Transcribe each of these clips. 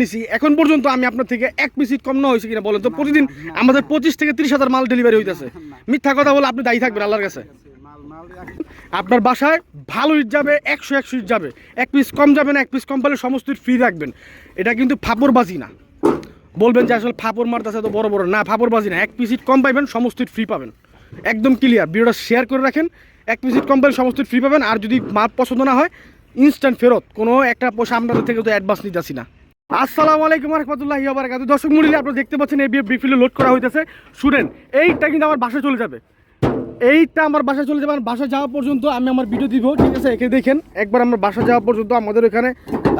নিছি। এখন পর্যন্ত আমি আপনার থেকে এক পিসিট কম না হয়েছে কিনা বলেন তো? প্রতিদিন আমাদের পঁচিশ থেকে তিরিশ হাজার মাল ডেলিভারি হইতেছে। মিথ্যা কথা বলে আপনি দায়ী থাকবেন আল্লাহর কাছে। আপনার বাসায় ভালো ইট যাবে একশো একশো ইট যাবে। এক পিস কম যাবে না এক পিস কম পেলে সমস্ত ফ্রি রাখবেন। এটা কিন্তু ফাপড়বাজি না। বলবেন যে আসলে ফাপড় মারতেছে তো বড় বড়। না ফাপড়বাজি না। এক পিস ইট কম পাইবেন সমস্ত ফ্রি পাবেন। একদম ক্লিয়ার ভিডিওটা শেয়ার করে রাখেন। এক পিস ইট কম পেলে সমস্ত ফ্রি পাবেন। আর যদি মাল পছন্দ না হয় ইনস্ট্যান্ট ফেরত। কোনো একটা পয়সা আপনাদের থেকে তো অ্যাডভান্স নিতে আসি না। আসসালামু আলাইকুম রহমতুল্লাহ বারাকাতু দর্শক মন্ডলী আপনারা দেখতে পাচ্ছেন এই বিফিলে লোড করা হইতেছে। শুনেন এইটা কিন্তু আমার বাসায় চলে যাবে। এইটা আমার বাসায় চলে যাবে আমার বাসা যাওয়া পর্যন্ত আমি আমার ভিডিও দিব ঠিক আছে? একে দেখেন একবার আমার বাসা যাওয়া পর্যন্ত আমাদের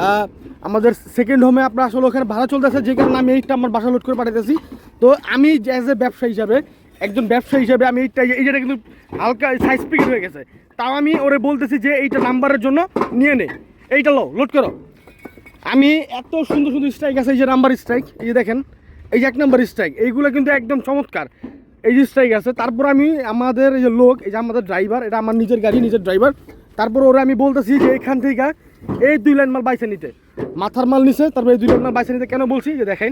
আহ, আমাদের সেকেন্ড হোমে আপনার আসলে ওখানে ভাড়া চলতেছে যে কারণে আমি এইটা আমার বাসা লোড করে পাঠাতেছি তো আমি অ্যাজ এ ব্যবসা হিসাবে একজন ব্যবসা হিসাবে আমি এইটা এই যেটা কিন্তু হালকা সাইজ পিকেট হয়ে গেছে। তাও আমি ওরে বলতেছি যে এইটা নাম্বারের জন্য নিয়ে নে। এইটা লো লোড করো। আমি এত সুন্দর সুন্দর স্ট্রাইক আছে, এই যে নাম্বার স্ট্রাইক এই যে দেখেন, এই যে এক নাম্বার স্ট্রাইক এইগুলো কিন্তু একদম চমৎকার। এই যে স্ট্রাইক আছে, তারপর আমি আমাদের এই যে লোক, এই যে আমাদের ড্রাইভার এটা আমার নিজের গাড়ি, নিজের ড্রাইভার তারপর ওরা আমি বলতেছি যে এখান থেকে এই দুই লাইন মাল বাইছে নিতে। মাথার মাল নিছে, তারপর এই দুই লাইন মাল বাইছে নিতে কেন বলছি? যে দেখেন,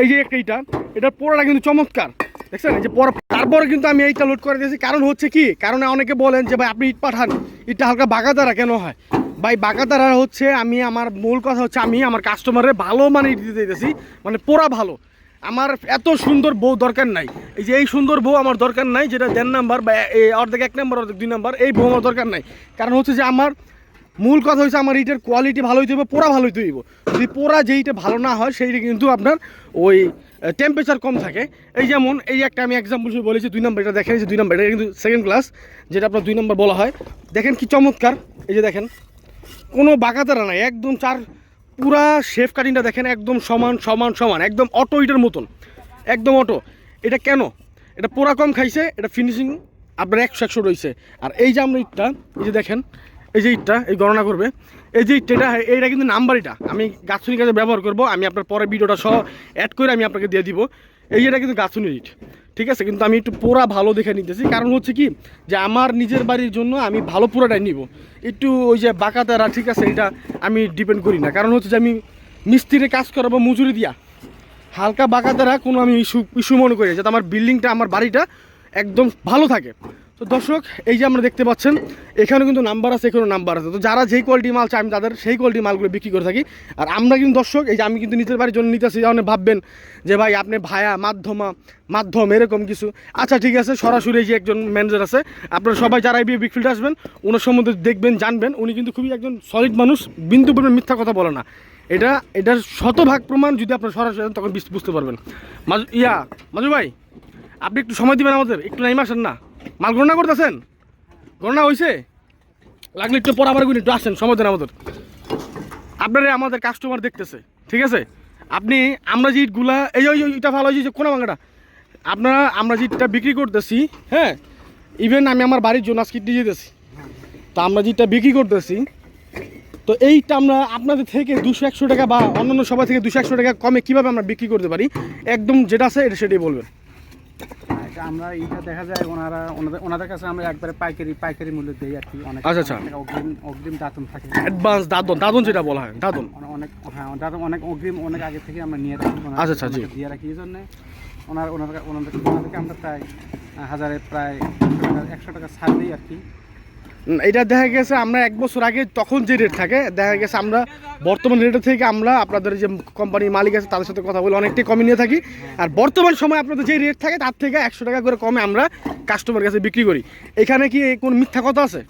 এই যে একটা এইটা এটার পোড়াটা কিন্তু চমৎকার। দেখছেন? এই যে পরা তারপরে কিন্তু আমি এইটা লোড করে দিয়েছি। কারণ হচ্ছে কি? কারণ অনেকে বলেন যে, ভাই, আপনি ইট পাঠান, ইটটা হালকা বাঁকা দ্বারা কেন হয়? ভাই বাঁকা দ্বারা হচ্ছে আমি, আমার মূল কথা হচ্ছে আমি, আমার কাস্টমারের ভালো মানে দিতে দিতেছি মানে পোড়া ভালো। আমার এত সুন্দর বউ দরকার নাই। এই যে এই সুন্দর বউ আমার দরকার নাই, যেটা দেড় নাম্বার বা অর্ধেক এক নাম্বার অর্ধেক দুই নাম্বার এই বউ আমার দরকার নাই। কারণ হচ্ছে যে আমার মূল কথা হচ্ছে আমার ইটের কোয়ালিটি ভালো হইতে হবে পোড়া ভালো হইতে হইব। যদি পোড়া যেইটা ভালো না হয়, সেইটা কিন্তু আপনার ওই টেম্পারেচার কম থাকে। এই যেমন, এই একটা আমি এক্সাম্পল হিসেবে বলেছি, দুই নম্বর এটা দেখেন যে দুই নম্বর এটা কিন্তু সেকেন্ড ক্লাস যেটা আপনার দুই নম্বর বলা হয়। দেখেন কি চমৎকার, এই যে দেখেন। কোনো বাঁকাতারা নাই, একদম চার পুরা শেফ কাটিংটা দেখেন, একদম সমান সমান সমান, একদম অটো ইটের মতন, একদম অটো। এটা কেন? এটা পোড়া কম খাইছে, এটা ফিনিশিং আপনার একশো একশো রয়েছে আর এই যে আমরা ইটটা, এই যে দেখেন, এই যে ইটটা, এই গণনা করবে, এই যে ইটটা, এটা, এইটা কিন্তু নাম্বার এটা আমি গাছুনি কাজে ব্যবহার করব, আমি আপনার পরে ভিডিওটা সহ অ্যাড করে আমি আপনাকে দিয়ে দিব। এই যেটা কিন্তু গাছুনির ইট। ঠিক আছে? কিন্তু আমি একটু পোড়া ভালো দেখে নিতেছি। কারণ হচ্ছে কি, যে আমার নিজের বাড়ির জন্য আমি ভালো পোড়াটাই নিব। একটু ওই যে বাঁকাতারা, ঠিক আছে? এটা আমি ডিপেন্ড করি না। কারণ হচ্ছে যে আমি মিস্ত্রিরে কাজ করাবো মজুরি দিয়া। হালকা বাঁকা কোনো আমি ইস্যু ইস্যু মনে করি যাতে আমার বিল্ডিংটা আমার বাড়িটা একদম ভালো থাকে। তো দর্শক, এই যে আমরা দেখতে পাচ্ছেন এখানে কিন্তু নাম্বার আছে, এখানেও নাম্বার আছে। তো যারা যেই কোয়ালিটি মাল চায়, আমি তাদের সেই কোয়ালিটি মালগুলো বিক্রি করে থাকি। আর আমরা কিন্তু দর্শক, এই যে আমি কিন্তু নিজের বাড়ির জন্য নিতেছি অনেক ভাববেন যে ভাই আপনি ভায়া, মাধ্যমা, মাধ্যম, এরকম কিছু। আচ্ছা ঠিক আছে, সরাসরি যে একজন ম্যানেজার আছে, আপনারা সবাই যারা এই বিগ ফিল্ডে আসবেন, ওনার সম্বন্ধে দেখবেন, জানবেন। উনি কিন্তু খুবই একজন সলিড মানুষ, বিন্দু পরিমাণ মিথ্যা কথা বলে না। এটা, এটার শতভাগ প্রমাণ যদি আপনার সরাসরি তখন বুঝ- বুঝতে পারবেন। মাজু ইয়া, মাজু ভাই আপনি একটু সময় দিবেন আমাদের, একটু নাইমে আসেন না। মাল গণনা করতেছেন? গণনা হয়েছে লাগলে একটু পর আবার একটু আসেন, সময় দেন আমাদের। আপনারা আমাদের কাস্টমার দেখতেছে, ঠিক আছে? আপনি, আমরা যে ইটগুলা, এই ওই ওই ইটা ভালো হয়েছে কোনা ভাঙাটা। আপনারা, আমরা যে ইটটা বিক্রি করতেছি হ্যাঁ? ইভেন আমি আমার বাড়ির জন্য আজকে দিয়ে যেতেছি। তো আমরা যেটা বিক্রি করতেছি, তো এইটা আমরা আপনাদের থেকে দুশো, একশো টাকা বা অন্যান্য সবাই থেকে দুশো, একশো টাকা কমে কীভাবে আমরা বিক্রি করতে পারি? একদম যেটা আছে, এটা সেটাই বলবেন। আমরা এইটা দেখা যায় ওনারা ওনাদের ওনাদের কাছে আমরা একবারে পাইকারি পাইকারি মূল্য দেই আর কি অনেক আচ্ছা, আচ্ছা। অগ্রিম অগ্রিম দাতন থাকে অ্যাডভান্স দাতন দাতন যেটা বলা হয় দাতন অনেক হ্যাঁ দাতন অনেক অগ্রিম অনেক আগে থেকে আমরা নিয়ে রাখি আচ্ছা, আচ্ছা, জি। দিয়ে রাখি এই জন্যে ওনার ওনাদের ওনাদের ওনাদেরকে আমরা প্রায় হাজারে প্রায় একশো টাকা একশো টাকা ছাড় দিই আর কি এটা দেখা গেছে আমরা এক বছর আগে তখন যে রেট থাকে দেখা গেছে আমরা বর্তমান রেটের থেকে আমরা আপনাদের যে কোম্পানির মালিক আছে তাদের সাথে কথা বলে অনেকটাই কমে নিয়ে থাকি। আর বর্তমান সময় আপনাদের যে রেট থাকে তার থেকে একশো টাকা করে কমে আমরা কাস্টমার কাছে বিক্রি করি। এখানে কি কোনো মিথ্যা কথা আছে?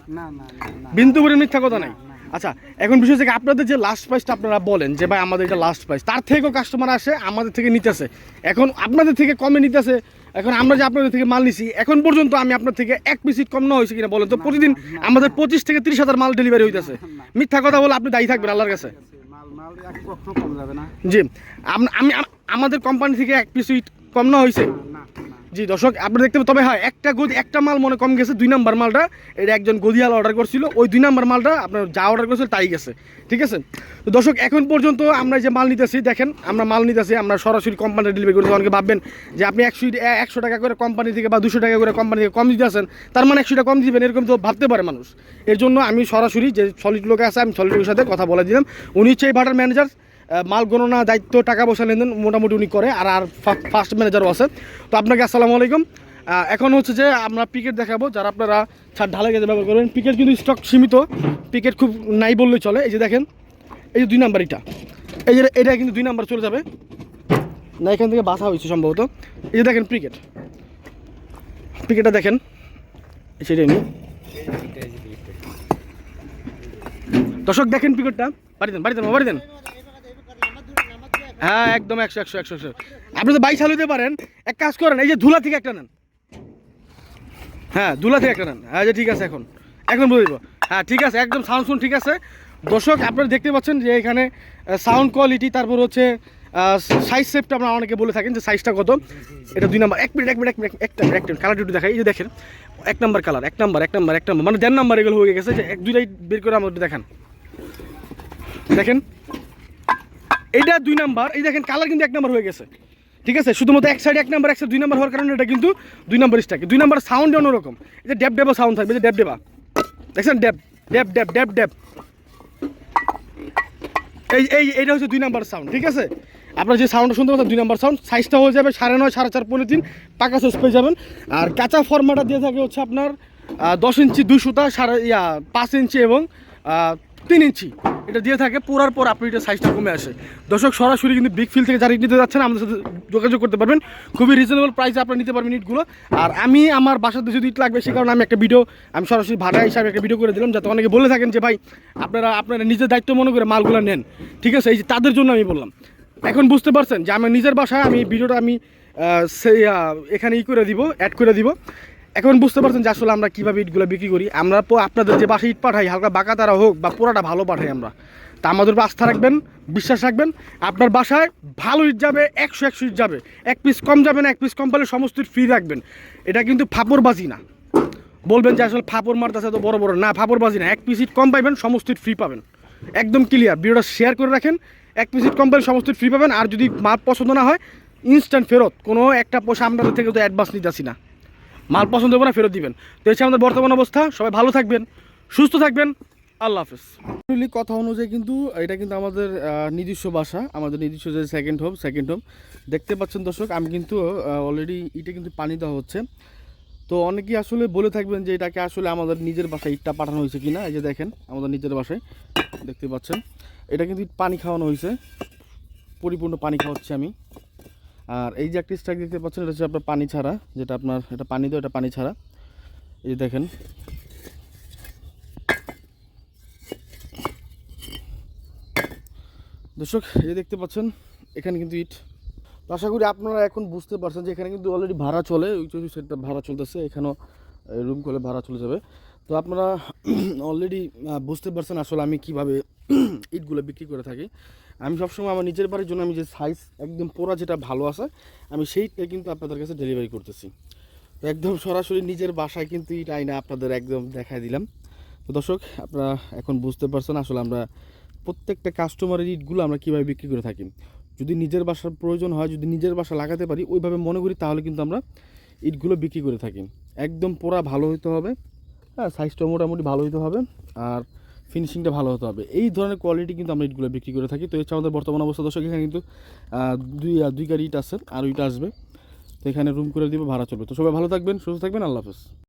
বিন্দু করে মিথ্যা কথা নাই। আচ্ছা এখন বিষয় হচ্ছে কি আপনাদের যে লাস্ট প্রাইসটা আপনারা বলেন যে ভাই আমাদের এটা লাস্ট প্রাইস তার থেকেও কাস্টমার আসে আমাদের থেকে নিতেছে। এখন আপনাদের থেকে কমে নিতেছে এখন আমরা যে আপনাদের থেকে মাল নিছি এখন পর্যন্ত আমি আপনার থেকে এক পিসিট কম না হয়েছে কিনা বলেন? তো প্রতিদিন আমাদের পঁচিশ থেকে তিরিশ হাজার মাল ডেলিভারি হইতেছে। মিথ্যা কথা বলে আপনি দায়ী থাকবেন আল্লাহর কাছে। জি। আমি আমাদের কোম্পানি থেকে এক পিসিট কম না হয়েছে জি, দর্শক, আপনারা দেখতে তবে হ্যাঁ একটা গদি একটা মাল মনে কম গেছে, দুই নাম্বার মালটা। এটা একজন গদিয়াল অর্ডার করছিল, ওই দুই নাম্বার মালটা আপনার যা অর্ডার করেছিল তাই গেছে, ঠিক আছে? তো দর্শক, এখন পর্যন্ত আমরা যে মাল নিতেছি, দেখেন, আমরা মাল নিতেছি, আমরা সরাসরি কোম্পানি ডেলিভারি করতেছি অনেকে ভাববেন যে আপনি একশো একশো টাকা করে কোম্পানি থেকে বা দুশো টাকা করে কোম্পানি থেকে কম দিতে আসেন তার মানে একশো টাকা কম দিবেন, এরকম তো ভাবতে পারে মানুষ। এর জন্য আমি সরাসরি যে সলিড লোক আছে, আমি সলিড লোকের সাথে কথা বলে দিলাম। উনি হচ্ছে এই ভাটার ম্যানেজার মাল গণনা, দায়িত্ব, টাকা পয়সা লেনদেন মোটামুটি উনি করে, আর আর ফার্স্ট ম্যানেজারও আছে। তো আপনাকে আসসালামু আলাইকুম। এখন হচ্ছে যে আমরা পিকেট দেখাবো। যারা আপনারা ছাড় ঢালাই গেছে ব্যবহার করবেন পিকেট কিন্তু স্টক সীমিত। পিকেট খুব নাই বললেই চলে। এই যে দেখেন, এই যে দুই নাম্বার এটা। এই যে এটা কিন্তু দুই নাম্বার চলে যাবে। না, এখান থেকে বাসা হয়েছে সম্ভবত। এই যে দেখেন পিকেট ক্রিকেটটা দেখেন। সেটাই নিই দর্শক, দেখেন ক্রিকেটটা বাড়ি দেন বাড়ি দেন বাড়ি দেন। হ্যাঁ একদম একশো একশো একশো একশো। আপনি তো বাইক চালাতে পারেন। এক কাজ করেন, এই যে ধুলা থেকে একটা নেন। হ্যাঁ ধুলা থেকে একটা নেন। হ্যাঁ যে ঠিক আছে এখন। এখন বুঝে দিব হ্যাঁ ঠিক আছে, একদম সাউন্ড শুন ঠিক আছে। দর্শক, আপনারা দেখতে পাচ্ছেন যে এখানে সাউন্ড কোয়ালিটি তারপর হচ্ছে সাইজ সেপটা আপনারা অনেকে বলে থাকেন যে সাইজটা কত। এটা দুই নাম্বার এক মিনিট এক মিনিট এক মিনিট একটা একটা কালার দুটো দেখাই, এই যে দেখেন, এক নাম্বার কালার এক নাম্বার এক নাম্বার এক নাম্বার মানে দেড় নাম্বার এগুলো হয়ে গেছে যে এক, দুইটাই বের করে আমাদের দেখান। দেখেন এইটা দুই নাম্বার। এই দেখেন কালার কিন্তু এক নাম্বার হয়ে গেছে। ঠিক আছে? শুধুমাত্র এক সাইড এক নাম্বার, এক সাইড দুই নাম্বার হওয়ার কারণে এটা কিন্তু দুই নাম্বার স্টাকে দুই নাম্বার সাউন্ড অন্যরকম। এই যে ড্যাব ড্যাবা সাউন্ড থাকবে যে ড্যাব ডেবা দেখছেন? ড্যাব ড্যাব ড্যাব ড্যাব ড্যাব। এই এই এইটা হচ্ছে দুই নাম্বার সাউন্ড ঠিক আছে? আপনার যে সাউন্ডটা শুনতে পাচ্ছেন, দুই নাম্বার সাউন্ড সাইজটা হয়ে যাবে সাড়ে নয়, সাড়ে চার তিন পাকা সাইজ পেয়ে যাবেন। আর কাঁচা ফর্মাটা দিয়ে থাকে হচ্ছে আপনার দশ ইঞ্চি দুই সুতা, সাড়ে, ইয়া, পাঁচ ইঞ্চি এবং তিন ইঞ্চি। এটা দিয়ে থাকে, পোড়ার পর আপনি এটা সাইজটা কমে আসে। দর্শক, সরাসরি কিন্তু বিগ ফিল থেকে যারা নিতে যাচ্ছেন, আমাদের সাথে যোগাযোগ করতে পারবেন। খুবই রিজনেবল প্রাইসে আপনারা নিতে পারবেন ইটগুলো। আর আমি আমার বাসাতে যদি ইট লাগবে, সে কারণে আমি একটা ভিডিও আমি সরাসরি ভাড়া হিসাবে একটা ভিডিও করে দিলাম, যাতে অনেকে বলে থাকেন যে, ভাই, আপনারা আপনারা নিজের দায়িত্ব মনে করে মালগুলো নেন। ঠিক আছে, এই যে তাদের জন্য আমি বললাম। এখন বুঝতে পারছেন যে, আমার নিজের বাসায় আমি ভিডিওটা আমি সেই এখানে ই করে দিব অ্যাড করে দিব। এখন বুঝতে পারছেন যে আসলে আমরা কীভাবে ইটগুলো বিক্রি করি। আমরা আপনাদের যে বাসায় ইট পাঠাই, হালকা বাঁকা তারা হোক বা পোড়াটা ভালো পাঠাই আমরা। তা আমাদের উপর আস্থা রাখবেন, বিশ্বাস রাখবেন। আপনার বাসায় ভালো ইট যাবে, একশো একশো ইট যাবে। এক পিস কম যাবে না, এক পিস কম পেলে সমস্ত ফ্রি রাখবেন। এটা কিন্তু ফাপড়বাজি না। বলবেন যে আসলে ফাপড় মারতেছে তো বড় বড়। না ফাপড়বাজি না। এক পিস ইট কম পাইবেন, সমস্ত ফ্রি পাবেন। একদম ক্লিয়ার ভিডিওটা শেয়ার করে রাখেন। এক পিস ইট কম পাইলে সমস্ত ফ্রি পাবেন। আর যদি মাল পছন্দ না হয় ইনস্ট্যান্ট ফেরত। কোনো একটা পয়সা আপনাদের থেকে তো অ্যাডভান্স নিতে আসি না। মাল পছন্দ হবে না, ফেরত দিবেন। তো হচ্ছে আমাদের বর্তমান অবস্থা। সবাই ভালো থাকবেন, সুস্থ থাকবেন। আল্লাহ হাফেজ। কথা অনুযায়ী কিন্তু এটা কিন্তু আমাদের নিজস্ব বাসা আমাদের নিজস্ব যে সেকেন্ড হোম সেকেন্ড হোম দেখতে পাচ্ছেন দর্শক, আমি কিন্তু অলরেডি ইটে কিন্তু পানি দেওয়া হচ্ছে। তো অনেকেই আসলে বলে থাকবেন যে এটাকে আসলে আমাদের নিজের বাসায় ইটটা পাঠানো হয়েছে কিনা, এই যে দেখেন, আমাদের নিজের বাসায়, দেখতে পাচ্ছেন। এটা কিন্তু পানি খাওয়ানো হয়েছে। পরিপূর্ণ পানি খাওয়াচ্ছি আমি। আর এই যে একটি স্ট্রাইক দেখতে পাচ্ছেন, এটা হচ্ছে আপনার পানি ছাড়া, যেটা আপনার, এটা পানি দেয় এটা পানি ছাড়া। এই যে দেখেন। দর্শক, এই দেখতে পাচ্ছেন, এখানে কিন্তু ইট। তো আশা করি আপনারা এখন বুঝতে পারছেন যে এখানে কিন্তু অলরেডি ভাড়া চলে, ওই সেটা ভাড়া চলতেছে, এখানেও রুম করলে ভাড়া চলে যাবে। তো আপনারা অলরেডি বুঝতে পারছেন আসলে আমি কীভাবে ইটগুলো বিক্রি করে থাকি। আমি সবসময় আমার নিজের বাড়ির জন্য আমি যে সাইজ একদম পোড়া যেটা ভালো আছে, আমি সেইটা কিন্তু আপনাদের কাছে ডেলিভারি করতেছি। তো একদম সরাসরি নিজের বাসায় কিন্তু ইট আইনা আপনাদের একদম দেখাই দিলাম। তো দর্শক, আপনারা এখন বুঝতে পারছেন আসলে আমরা প্রত্যেকটা কাস্টমারের ইটগুলো আমরা কীভাবে বিক্রি করে থাকি। যদি নিজের বাসার প্রয়োজন হয়, যদি নিজের বাসা লাগাতে পারি, ওইভাবে মনে করি তাহলে কিন্তু আমরা ইটগুলো বিক্রি করে থাকি। একদম পোড়া ভালো হতে হবে। হ্যাঁ সাইজটা মোটামুটি ভালো হতে হবে আর ফিনিশিংটা ভালো হতে হবে। এই ধরনের কোয়ালিটি কিন্তু আমরা ইটগুলো বিক্রি করে থাকি। তো এছাড়া আমাদের বর্তমান অবস্থা, দর্শক, এখানে কিন্তু দুই দুই গাড়ি ইট আছে আর ইট আসবে। তো এখানে রুম করে দিব, ভাড়া চলবে। তো সবাই ভালো থাকবেন, সুস্থ থাকবেন, আল্লাহ হাফেজ।